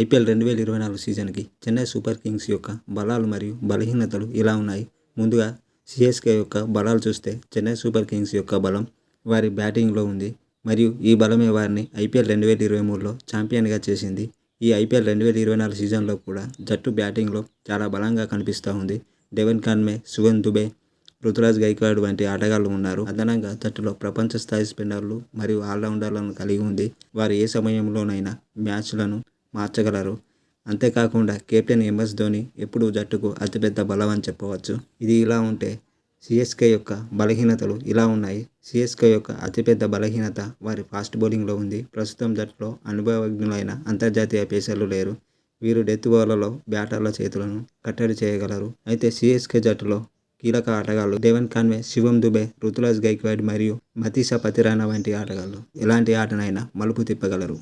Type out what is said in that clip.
IPL రెండు వేల ఇరవై నాలుగు సీజన్కి చెన్నై సూపర్ కింగ్స్ యొక్క బలాలు మరియు బలహీనతలు ఇలా ఉన్నాయి. ముందుగా సిఎస్కే యొక్క బలాలు చూస్తే చెన్నై సూపర్ కింగ్స్ యొక్క బలం వారి బ్యాటింగ్లో ఉంది మరియు ఈ బలమే వారిని ఐపీఎల్ రెండు వేల ఇరవై మూడులో ఛాంపియన్గా చేసింది. ఈ ఐపీఎల్ రెండు వేల ఇరవై నాలుగు సీజన్లో కూడా జట్టు బ్యాటింగ్లో చాలా బలంగా కనిపిస్తూ ఉంది. డెవెన్ కాన్మే శువన్ దుబే రుతురాజ్ గైక్వాడ్ వంటి ఆటగాళ్ళు ఉన్నారు. అదనంగా జట్టులో ప్రపంచ స్థాయి స్పిన్నర్లు మరియు ఆల్రౌండర్లను కలిగి ఉంది. వారు ఏ సమయంలోనైనా మ్యాచ్లను మార్చగలరు. అంతేకాకుండా కెప్టెన్ ఎంఎస్ ధోని ఎప్పుడు జట్టుకు అతిపెద్ద బలం అని చెప్పవచ్చు. ఇది ఇలా ఉంటే సిఎస్కే యొక్క బలహీనతలు ఇలా ఉన్నాయి. సిఎస్కే యొక్క అతిపెద్ద బలహీనత వారి ఫాస్ట్ బౌలింగ్లో ఉంది. ప్రస్తుతం జట్టులో అనుభవజ్ఞులైన అంతర్జాతీయ పేసర్లు లేరు. వీరు డెత్ ఓవర్లలో బ్యాటర్ల చేతులను కట్టడి చేయగలరు. అయితే సిఎస్కే జట్టులో కీలక ఆటగాళ్ళు దేవన్ కాన్వే శివం దుబే రుతురాజ్ గైక్వాడ్ మరియు మతీసా పతిరానా వంటి ఆటగాళ్ళు ఎలాంటి ఆటనైనా మలుపు తిప్పగలరు.